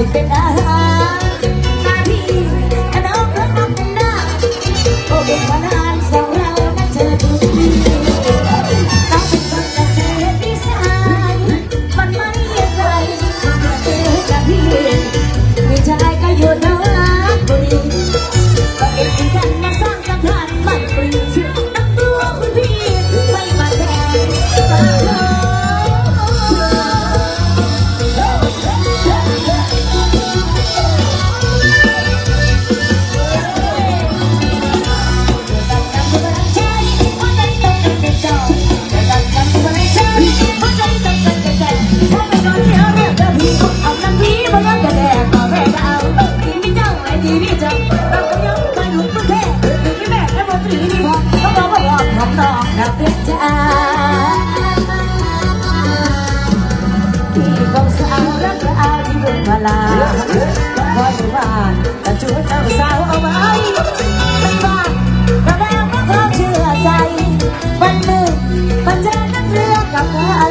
If out. ลาก็คอยดูบ้านแต่ชูเจ้าสาวเอาไว้มันบ้าเระแล้วก็พร้เชื่อใจวันหนึ่งมันจะนั่เรือกับเธอ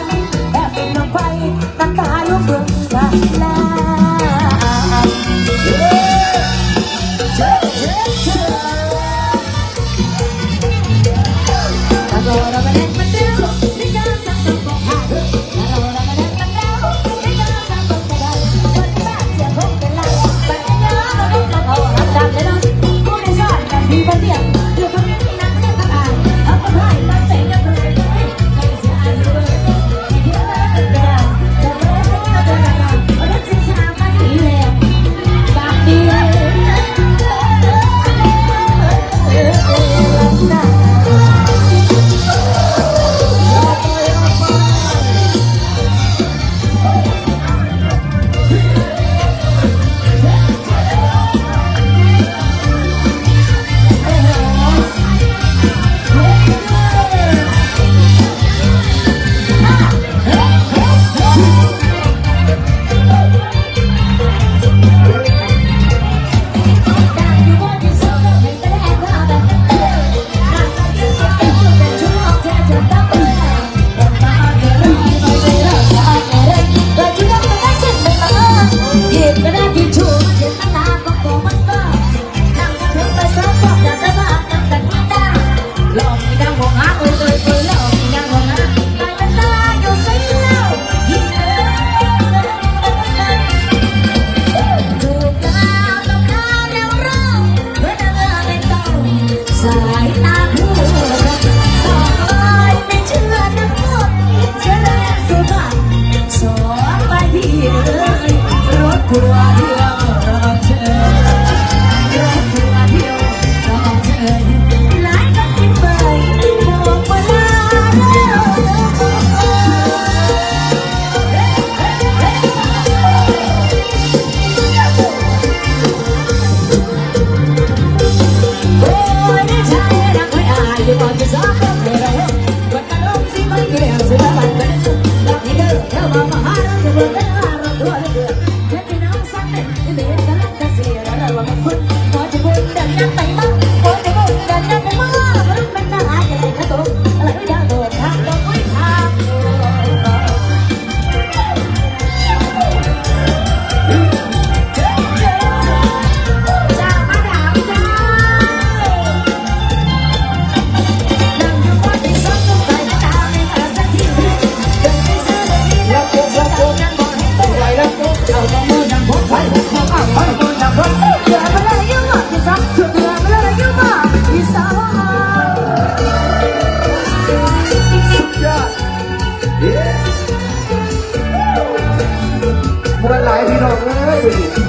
น้อ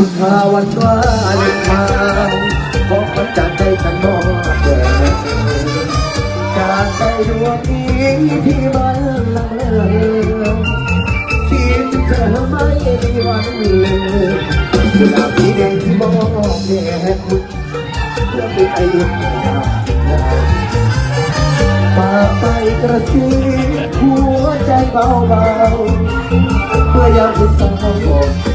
ที่กุมภาวันวาเลนไทน์บอกมันจากใจกันมองแดงจากใจดวงนี้ที่มันละเมอคิดเธอไม่มีวันลืมกุหลาบสีแดงที่มองแดงเพื่อเป็นไอเดียปาไปกระซิบหัวใจเบาๆเมื่อยามคุณสาวบอกมั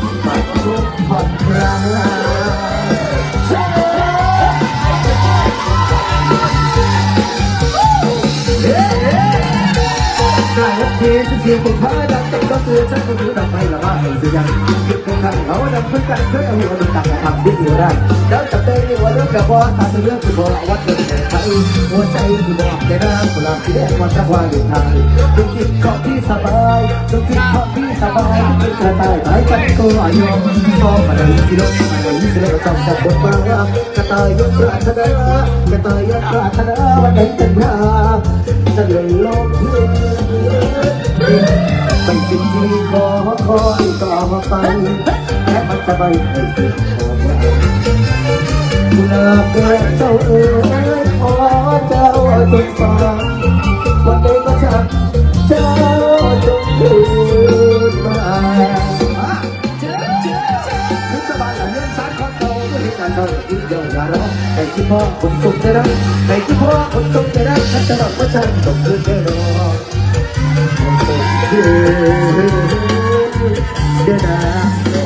ได้รับ เพียงเสียงผมพาดังจับก็ตัวฉันก็รู้ดอกไม้ละว่าให้สิยังคิดคงขังเขาดำเพื่อกันเคยเอาหัวดุตักทำดีอยู่ได้แล้วจับได้ว่าเรื่องกับว่าถ้าเป็นเรื่องที่บอกวัดเดินแห่งไทยหัวใจที่บอกใจน้ำกุหลาบที่แดงวันจะว่าอยู่ไทยดูคิดขอบที่สบายดูคิดขอบที่สบายที่กระต่ายหายกันก็อายอมชอบมาเลยที่รถมาเลยที่รถจำจับบทบาทกระต่ายยกปรารถนากระต่ายยกปรารถนาวันไหนจะมาจะเลยลงเพื่อ ไม่สิ่งที่ขอคอยต่อไปแค่มันจะไปให้ถึงขอบว่ากุหลาบแดงเจ้าเอ๋ยขอเจ้าจงฟังวันใดก็ช่างเจ้าจงคืนมานึกสบายอย่างเรื่องสารของเขาไม่มีการทำอีกอย่างอย่าร้องให้ที่พ่อผมสุขใจรักให้ที่พ่อผมสุขใจรักฉันจะบอกว่าฉันต้องคืนแน่นอน เดี๋ยวน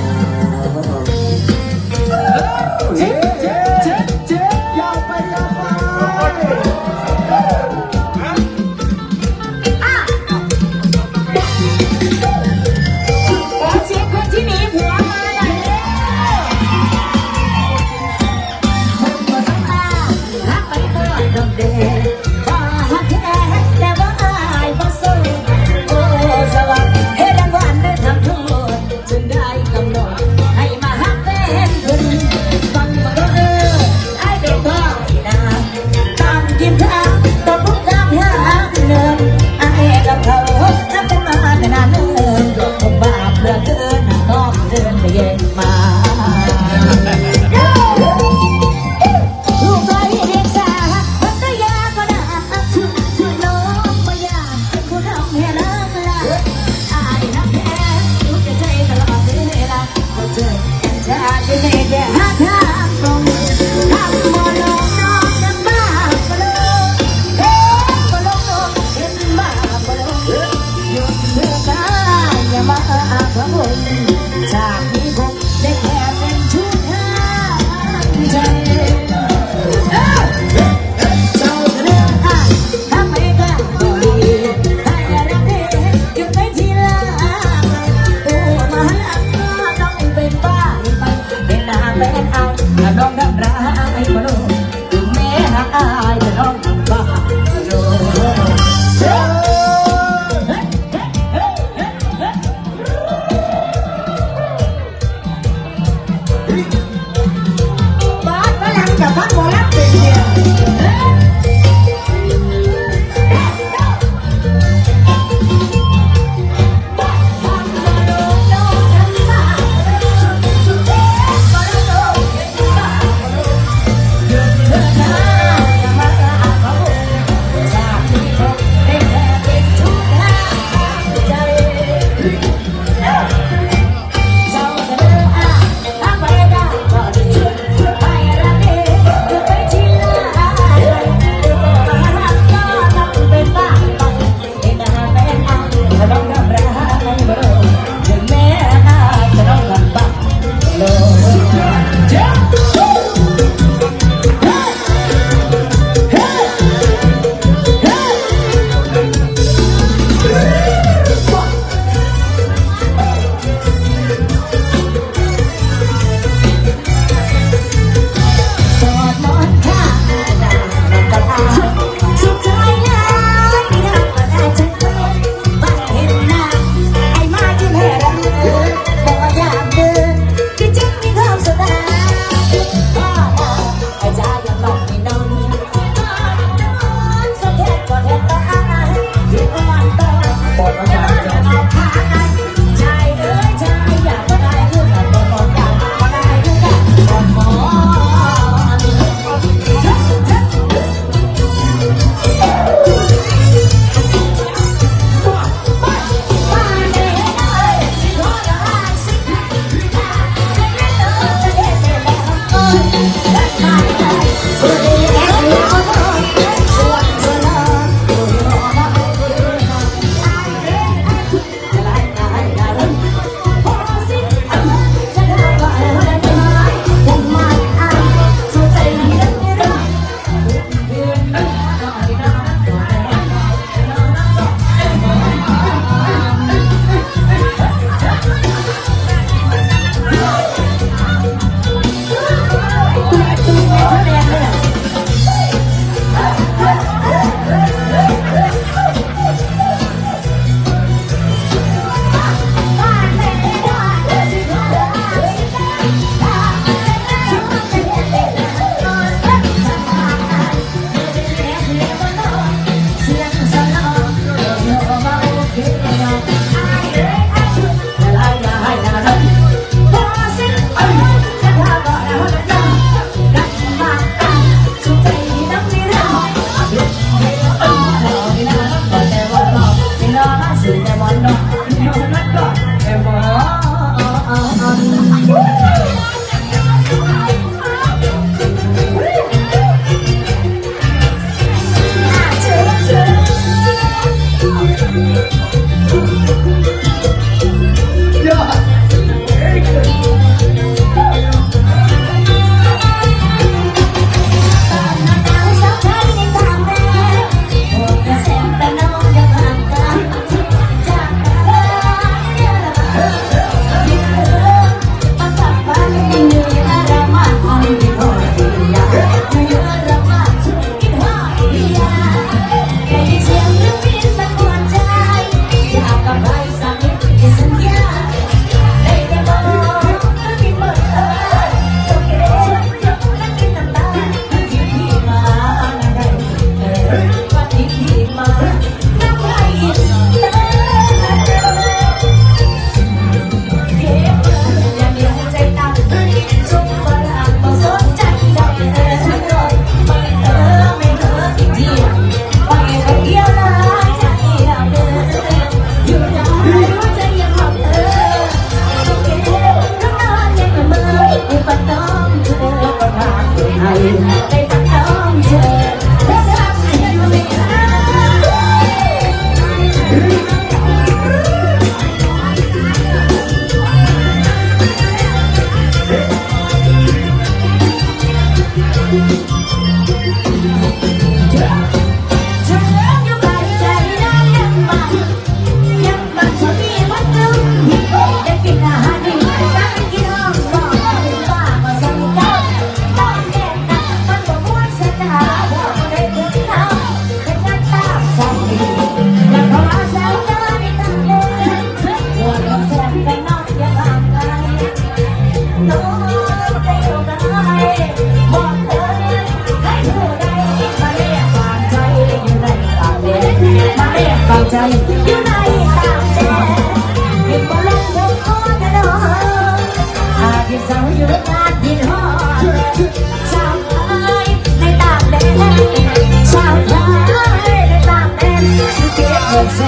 เส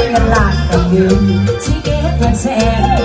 นมันลานกับยืนชีเก็บเงินแสน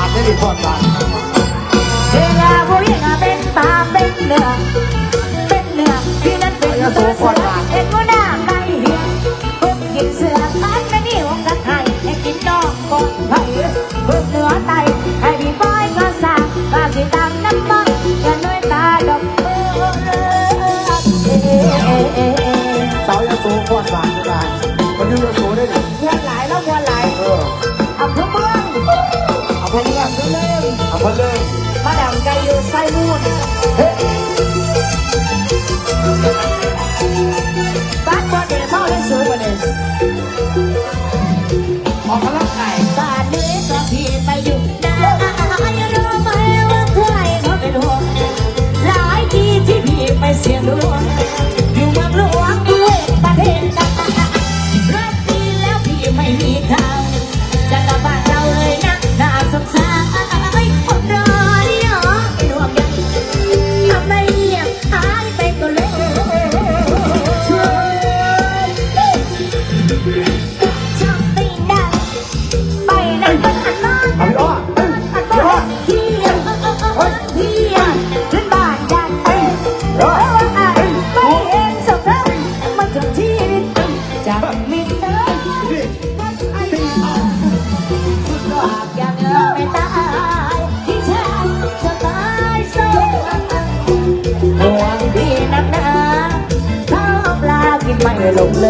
าด้ดีพอดาเวลาบ่มีงานเป็นตาเป็นเนื้อเป็นเนื้อที่นั่นเป็นเนื้สพอด คเลิกาเลิมาดามไก่โยไซมูนบ้านบ่เดเมาได้สวยกว่าเดิออกกำลัไกายบ้านนี้ก็พี่ไปอยู่นารู้ไหมว่าใครเขาเป็นห่วงหลายทีที่พี่ไปเสียงดวง reloj